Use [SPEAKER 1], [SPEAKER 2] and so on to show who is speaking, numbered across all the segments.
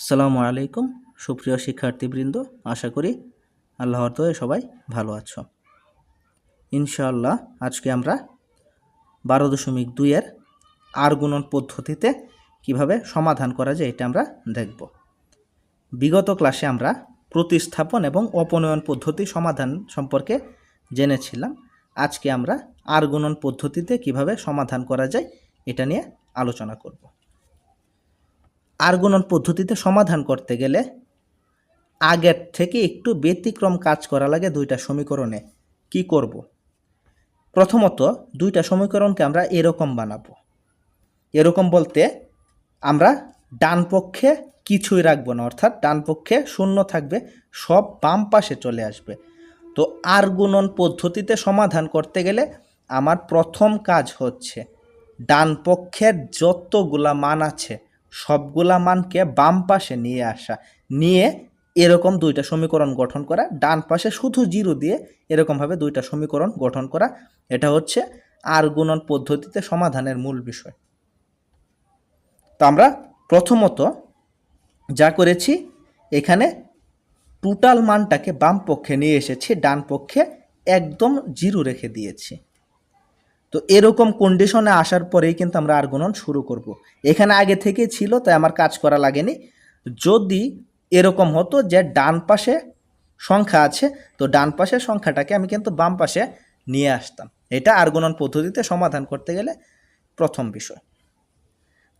[SPEAKER 1] আসসালামু আলাইকুম, সুপ্রিয় শিক্ষার্থীবৃন্দ, আশা করি আল্লাহর দয়ে সবাই ভালো আছো। ইনশাআল্লাহ আজকে আমরা বারো দশমিক দুইয়ের আর গুণন পদ্ধতিতে কীভাবে সমাধান করা যায় এটা আমরা দেখব। বিগত ক্লাসে আমরা প্রতিস্থাপন এবং অপনয়ন পদ্ধতি সমাধান সম্পর্কে জেনেছিলাম। আজকে আমরা আর গুণন পদ্ধতিতে কীভাবে সমাধান করা যায় এটা নিয়ে আলোচনা করব। আর গুণন পদ্ধতিতে সমাধান করতে গেলে আগের থেকে একটু ব্যতিক্রম কাজ করা লাগে দুইটা সমীকরণে। কি করব। প্রথমত দুইটা সমীকরণকে আমরা এরকম বানাবো। এরকম বলতে আমরা ডান পক্ষে কিছুই রাখব না, অর্থাৎ ডান পক্ষে শূন্য থাকবে, সব বাম পাশে চলে আসবে। তো আর গুণন পদ্ধতিতে সমাধান করতে গেলে আমার প্রথম কাজ হচ্ছে ডান পক্ষের যতগুলা মান আছে সবগুলা মানকে বাম পাশে নিয়ে আসা। নিয়ে এরকম দুইটা সমীকরণ গঠন করা। ডান পাশে শুধু জিরো দিয়ে এরকমভাবে দুইটা সমীকরণ গঠন করা। এটা হচ্ছে আর গুণন পদ্ধতিতে সমাধানের মূল বিষয়। তো আমরা প্রথমত যা করেছি, এখানে টোটাল মানটাকে বাম পক্ষে নিয়ে এসেছি, ডান পক্ষে একদম জিরো রেখে দিয়েছি। তো এরকম কন্ডিশনে আসার পরেই কিন্তু আমরা আর গুণন শুরু করব। এখানে আগে থেকে ছিল, তাই আমার কাজ করা লাগেনি যদি এরকম হতো যে ডান পাশে সংখ্যা আছে, তো ডান পাশের সংখ্যাটাকে আমি কিন্তু বাম পাশে নিয়ে আসতাম এটা আর গুণন পদ্ধতিতে সমাধান করতে গেলে প্রথম বিষয়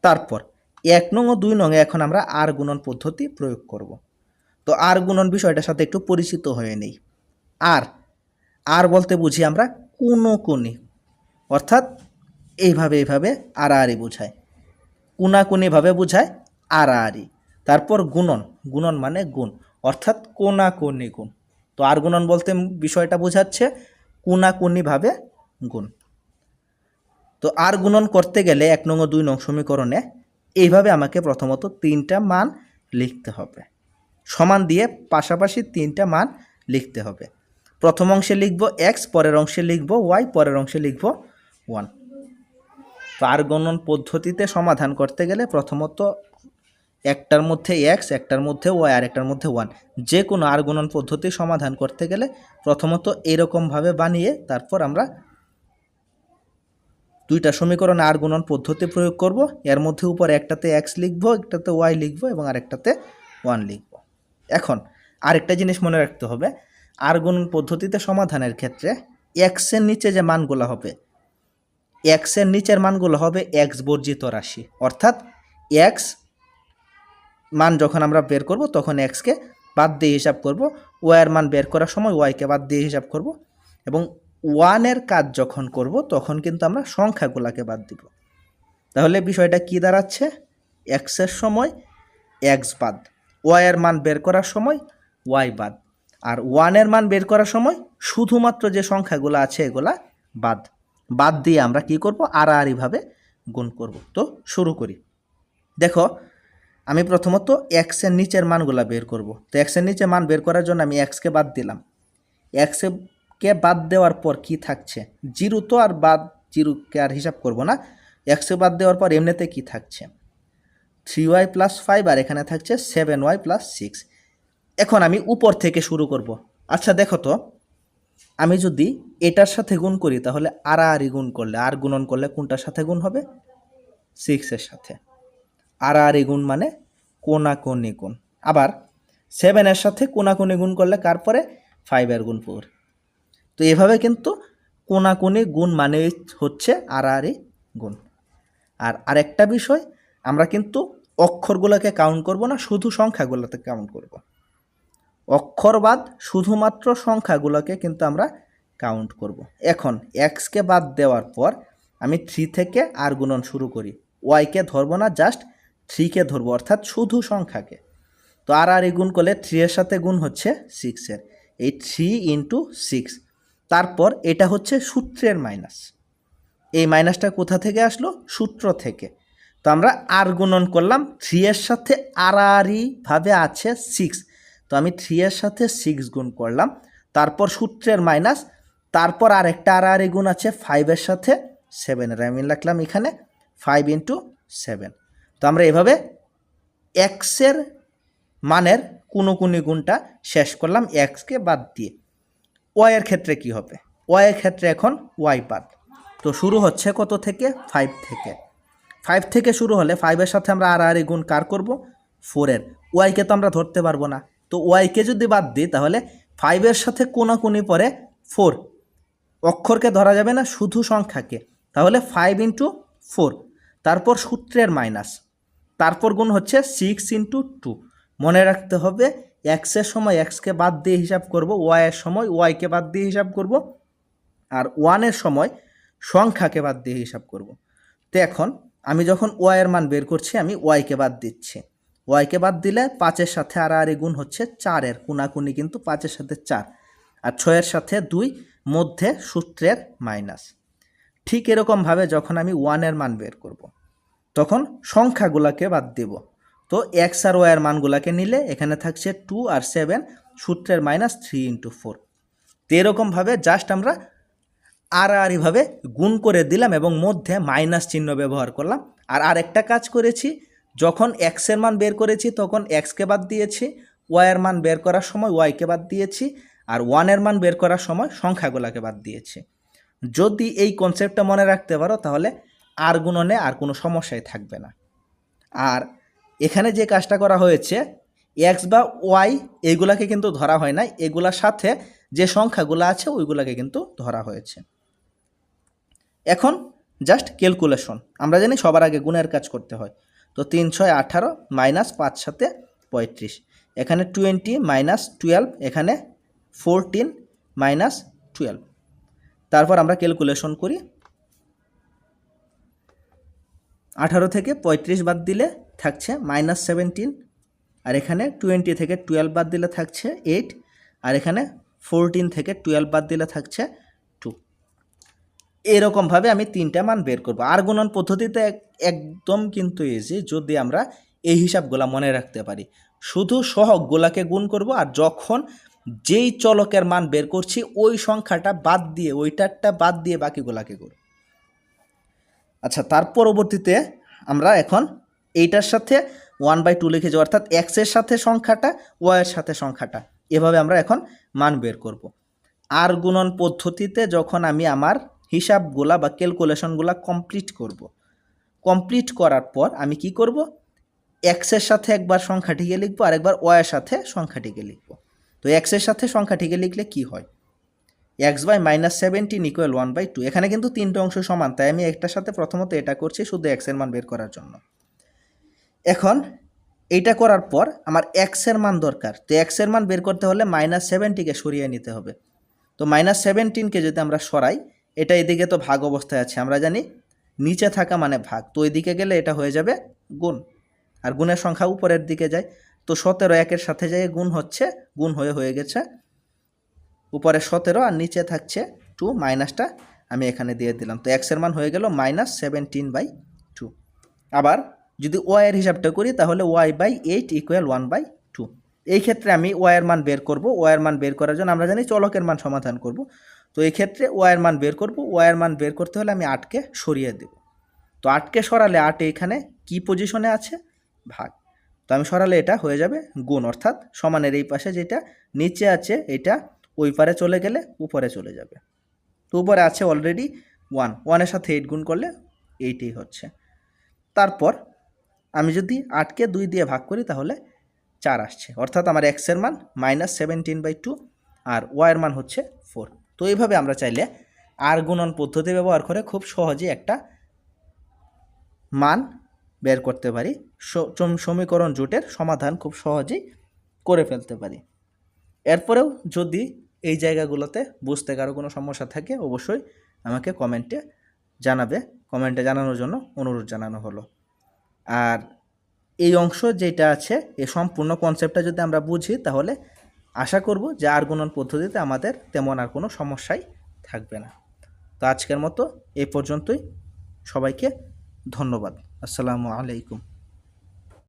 [SPEAKER 1] তারপর, এক নং ও দুই নং এখন আমরা আর গুণন পদ্ধতি প্রয়োগ করব। তো আর গুণন বিষয়টার সাথে একটু পরিচিত হয়ে নেই আর আর বলতে বুঝি আমরা কোনো কোনি অর্থাৎ এইভাবে এইভাবে আড়াআড়ি বোঝায়। কোনাকুনিভাবে বোঝায় আড়াআড়ি। তারপর গুণন। গুণন মানে গুণ। অর্থাৎ কোনাকুনি গুণ। তো আর গুণন বলতে বিষয়টা বোঝাচ্ছে কোনাকুনিভাবে গুণ। তো আর গুণন করতে গেলে এক নং দুই নং সমীকরণে এইভাবে আমাকে প্রথমত তিনটা মান লিখতে হবে। সমান দিয়ে পাশাপাশি তিনটা মান লিখতে হবে। প্রথম অংশে লিখব এক্স পরের অংশে লিখব ওয়াই পরের অংশে লিখব ওয়ান। তো আর গণন পদ্ধতিতে সমাধান করতে গেলে প্রথমত একটার মধ্যে এক্স, একটার মধ্যে ওয়াই, আর একটার মধ্যে ওয়ান। যে কোনো আর গণন পদ্ধতি সমাধান করতে গেলে প্রথমত এরকমভাবে বানিয়ে তারপর আমরা দুইটা সমীকরণে আর গুণন পদ্ধতি প্রয়োগ করব। এর মধ্যে উপর একটাতে এক্স লিখব, একটাতে ওয়াই লিখব এবং আরেকটাতে ওয়ান লিখব। এখন আরেকটা জিনিস মনে রাখতে হবে। আর গুণন পদ্ধতিতে সমাধানের ক্ষেত্রে এক্সের নিচে যে মানগুলো হবে এক্সের নিচের মানগুলো হবে এক্স বর্জিত রাশি। অর্থাৎ এক্স মান যখন আমরা বের করব, তখন এক্সকে বাদ দিয়ে হিসাব করব। ওয়াইয়ের মান বের করার সময় ওয়াইকে বাদ দিয়ে হিসাব করব। এবং ওয়ানের কাজ যখন করব, তখন কিন্তু আমরা সংখ্যাগুলোকে বাদ দিব। তাহলে বিষয়টা কি দাঁড়াচ্ছে? এক্সের সময় এক্স বাদ ওয়াইয়ের মান বের করার সময় ওয়াই বাদ। আর ওয়ানের মান বের করার সময় শুধুমাত্র যে সংখ্যাগুলো আছে, এগুলা বাদ। বাদ দিয়ে আমরা কি করব? আড়াআড়িভাবে গুণ করব। তো শুরু করি। দেখো, আমি প্রথমত এক্সের নিচের মানগুলা বের করব। তো এক্সের নিচে মান বের করার জন্য আমি এক্সকে বাদ দিলাম। এক্সকে বাদ দেওয়ার পর কি থাকছে? জিরো তো আর বাদ জিরোকে আর হিসাব করব না। এক্সে বাদ দেওয়ার পর এমনিতে কি থাকছে? থ্রি ওয়াই প্লাস ফাইভ আর এখানে থাকছে সেভেন ওয়াই প্লাস সিক্স এখন আমি উপর থেকে শুরু করব। আচ্ছা দেখো তো আমি যদি এটার সাথে গুণ করি, তাহলে আর আড়াআড়ি গুণ করলে, আর গুণন করলে কোনটার সাথে গুণ হবে? সিক্সের সাথে। আড়াআড়ি গুণ মানে কোনাকুনি গুণ। আবার সেভেনের সাথে কোনাকুনি গুণ করলে কার পরে? ফাইভের গুণ ফোর তো এভাবে কিন্তু কোনাকুনি গুণ মানে হচ্ছে আর আড়াআড়ি গুণ। আর আরেকটা বিষয়, আমরা কিন্তু অক্ষরগুলোকে কাউন্ট করব না, শুধু সংখ্যাগুলোতে কাউন্ট করব। অক্ষর বাদ শুধুমাত্র সংখ্যাগুলোকে কিন্তু আমরা কাউন্ট করব। এখন এক্সকে বাদ দেওয়ার পর আমি থ্রি থেকে আর গুণন শুরু করি। ওয়াইকে ধরবো না জাস্ট থ্রিকে ধরবো, অর্থাৎ শুধু সংখ্যাকে। তো আর আর গুণ করলে থ্রি এর সাথে গুণ হচ্ছে সিক্সের এই থ্রি ইন্টু সিক্স তারপর এটা হচ্ছে সূত্রের মাইনাস এই মাইনাসটা কোথা থেকে আসলো? সূত্র থেকে। তো আমরা আর গুণন করলাম থ্রি এর সাথে আড়াআড়িভাবে আছে সিক্স তো আমি থ্রি এর সাথে সিক্স গুণ করলাম, তারপর সূত্রের মাইনাস তারপর আরেকটা আর আর গুণ আছে ফাইভের সাথে সেভেনের আমি লিখলাম এখানে ফাইভ ইন্টু সেভেন তো আমরা এভাবে এক্সের মানের কোনো কোনো গুণটা শেষ করলাম এক্সকে বাদ দিয়ে। ওয়াইয়ের ক্ষেত্রে কি হবে? ওয়াইয়ের ক্ষেত্রে এখন ওয়াই বাদ তো শুরু হচ্ছে কত থেকে? ফাইভ থেকে। ফাইভ থেকে শুরু হলে ফাইভের সাথে আমরা আর আর গুণ কার করব? ফোরের ওয়াইকে তো আমরা ধরতে পারব না। তো ওয়াইকে যদি বাদ দিই, তাহলে ফাইভের সাথে কোনাকুনি পরে ফোর অক্ষরকে ধরা যাবে না, শুধু সংখ্যাকে। তাহলে ফাইভ ইন্টু ফোর তারপর সূত্রের মাইনাস তারপর গুণ হচ্ছে সিক্স ইন্টু টু মনে রাখতে হবে এক্সের সময় এক্সকে বাদ দিয়ে হিসাব করব ওয়াইয়ের সময় ওয়াইকে বাদ দিয়ে হিসাব করব, আর ওয়ানের সময় সংখ্যাকে বাদ দিয়ে হিসাব করব। তো এখন আমি যখন ওয়াইয়ের মান বের করছি, আমি ওয়াইকে বাদ দিচ্ছি। ওয়াইকে বাদ দিলে পাঁচের সাথে আর গুণ হচ্ছে চারের কোনাকুনি কিন্তু পাঁচের সাথে চার। আর ছয়ের সাথে দুই, মধ্যে সূত্রের মাইনাস। ঠিক এরকমভাবে যখন আমি ওয়ানের মান বের করব। তখন সংখ্যাগুলোকে বাদ দেব। তো এক্স আর ওয়াইয়ের মানগুলোকে নিলে এখানে থাকছে টু আর সেভেন, সূত্রের মাইনাস থ্রি ইন্টু ফোর। তো এরকমভাবে জাস্ট আমরা আড়াআড়িভাবে গুণ করে দিলাম এবং মধ্যে মাইনাস চিহ্ন ব্যবহার করলাম। আর আরেকটা কাজ করেছি যখন এক্সের মান বের করেছি, তখন এক্সকে বাদ দিয়েছি ওয়াইয়ের মান বের করার সময় ওয়াইকে বাদ দিয়েছি, আর ওয়ানের মান বের করার সময় সংখ্যাগুলোকে বাদ দিয়েছি। যদি এই কনসেপ্টটা মনে রাখতে পারো, তাহলে আর গুণনে আর কোনো সমস্যাই থাকবে না। আর এখানে যে কাজটা করা হয়েছে এক্স বা ওয়াই এইগুলাকে কিন্তু ধরা হয় না এগুলার সাথে যে সংখ্যাগুলো আছে, ওইগুলাকে কিন্তু ধরা হয়েছে। এখন জাস্ট ক্যালকুলেশন আমরা জানি সবার আগে গুণের কাজ করতে হয়। তো তিন ছয় আঠারো মাইনাস পাঁচ সাথে পঁয়ত্রিশ। এখানে টোয়েন্টি মাইনাস টুয়েলভ এখানে ফোরটিন মাইনাস টুয়েলভ তারপর আমরা ক্যালকুলেশন করি। আঠারো থেকে পঁয়ত্রিশ বাদ দিলে থাকছে মাইনাস সেভেন্টিন আর এখানে টোয়েন্টি থেকে টুয়েলভ বাদ দিলে থাকছে এইট আর এখানে ফোরটিন থেকে টুয়েলভ বাদ দিলে থাকছে এরকমভাবে আমি তিনটা মান বের করব। আর গুণন পদ্ধতিতে একদম কিন্তু ইজি যদি আমরা এই হিসাবগুলা মনে রাখতে পারি, শুধু সহগগুলাকে গুণ করব আর যখন যেই চলকের মান বের করছি, ওই সংখ্যাটা বাদ দিয়ে ওইটারটা বাদ দিয়ে বাকিগুলাকে করব। আচ্ছা তার পরবর্তীতে আমরা এখন এইটার সাথে ওয়ান বাই টু লিখেছি অর্থাৎ এক্সের সাথে সংখ্যাটা ওয়াইয়ের সাথে সংখ্যাটা, এভাবে আমরা এখন মান বের করব। আর গুণন পদ্ধতিতে যখন আমি আমার হিসাবগুলা বা ক্যালকুলেশনগুলা কমপ্লিট করব। কমপ্লিট করার পর আমি কি করব? এক্সের সাথে একবার সংখ্যাটিকে লিখব আর একবার ওয়াইয়ের সাথে সংখ্যাটিকে লিখব। তো এক্সের সাথে সংখ্যাটিকে লিখলে কি হয়? X by minus seventeen equal one by two এখানে কিন্তু তিনটে অংশ সমান, তাই আমি একটার সাথে প্রথমত এটা করছি শুধু এক্সের মান বের করার জন্য। এখন এইটা করার পর আমার এক্সের মান দরকার। তো এক্সের মান বের করতে হলে মাইনাস সেভেন্টিকে সরিয়ে নিতে হবে। তো মাইনাস সেভেন্টিনকে যদি আমরা সরাই এটা এদিকে তো ভাগ অবস্থায় আছে, আমরা জানি নিচে থাকা মানে ভাগ। তো এদিকে গেলে এটা হয়ে যাবে গুণ, আর গুণের সংখ্যা উপরের দিকে যায়। তো সতেরো একের সাথে যায় গুণ হচ্ছে, গুণ হয়ে হয়ে গেছে। উপরে সতেরো আর নিচে থাকছে টু মাইনাসটা আমি এখানে দিয়ে দিলাম। তো এক্সের মান হয়ে গেল মাইনাস সেভেন্টিন বাই টু আবার যদি ওয়াইয়ের হিসাবটা করি, তাহলে Y by eight equal one by এই ক্ষেত্রে আমি ওয়াইয়ের মান বের করব ওয়াইয়ের মান বের করার জন্য আমরা জানি চলকের মান সমাধান করব। তো এই ক্ষেত্রে ওয়ার মান বের করব ওয়াইয়ের মান বের করতে হলে আমি আটকে সরিয়ে দেব। তো আটকে সরালে আট এখানে কি পজিশনে আছে? ভাগ। তো আমি সরালে এটা হয়ে যাবে গুণ, অর্থাৎ সমানের এই পাশে যেটা নিচে আছে, এটা ওই পারে চলে গেলে উপরে চলে যাবে। তো উপরে আছে অলরেডি ওয়ান ওয়ানের সাথে এইট গুণ করলে এইটই হচ্ছে। তারপর আমি যদি আটকে দুই দিয়ে ভাগ করি তাহলে চার আসছে। অর্থাৎ আমার এক্সের মান মাইনাস সেভেন্টিন বাই টু আর ওয়াইয়ের মান হচ্ছে ফোর তো এইভাবে আমরা চাইলে আর গুণন পদ্ধতি ব্যবহার করে খুব সহজেই একটা মান বের করতে পারি। সমীকরণ জোটের সমাধান খুব সহজেই করে ফেলতে পারি। এরপরেও যদি এই জায়গাগুলোতে বুঝতে কারও কোনো সমস্যা থাকে, অবশ্যই আমাকে কমেন্টে জানাবে। কমেন্টে জানানোর জন্য অনুরোধ জানানো হলো। আর এই অংশ যেটা আছে এই সম্পূর্ণ কনসেপ্টটা যদি আমরা বুঝি, তাহলে আশা করব যে আর গুণন পদ্ধতিতে আমাদের তেমন আর কোনো সমস্যাই থাকবে না। তো আজকের মতো এই পর্যন্তই। সবাইকে ধন্যবাদ। আসসালামু আলাইকুম।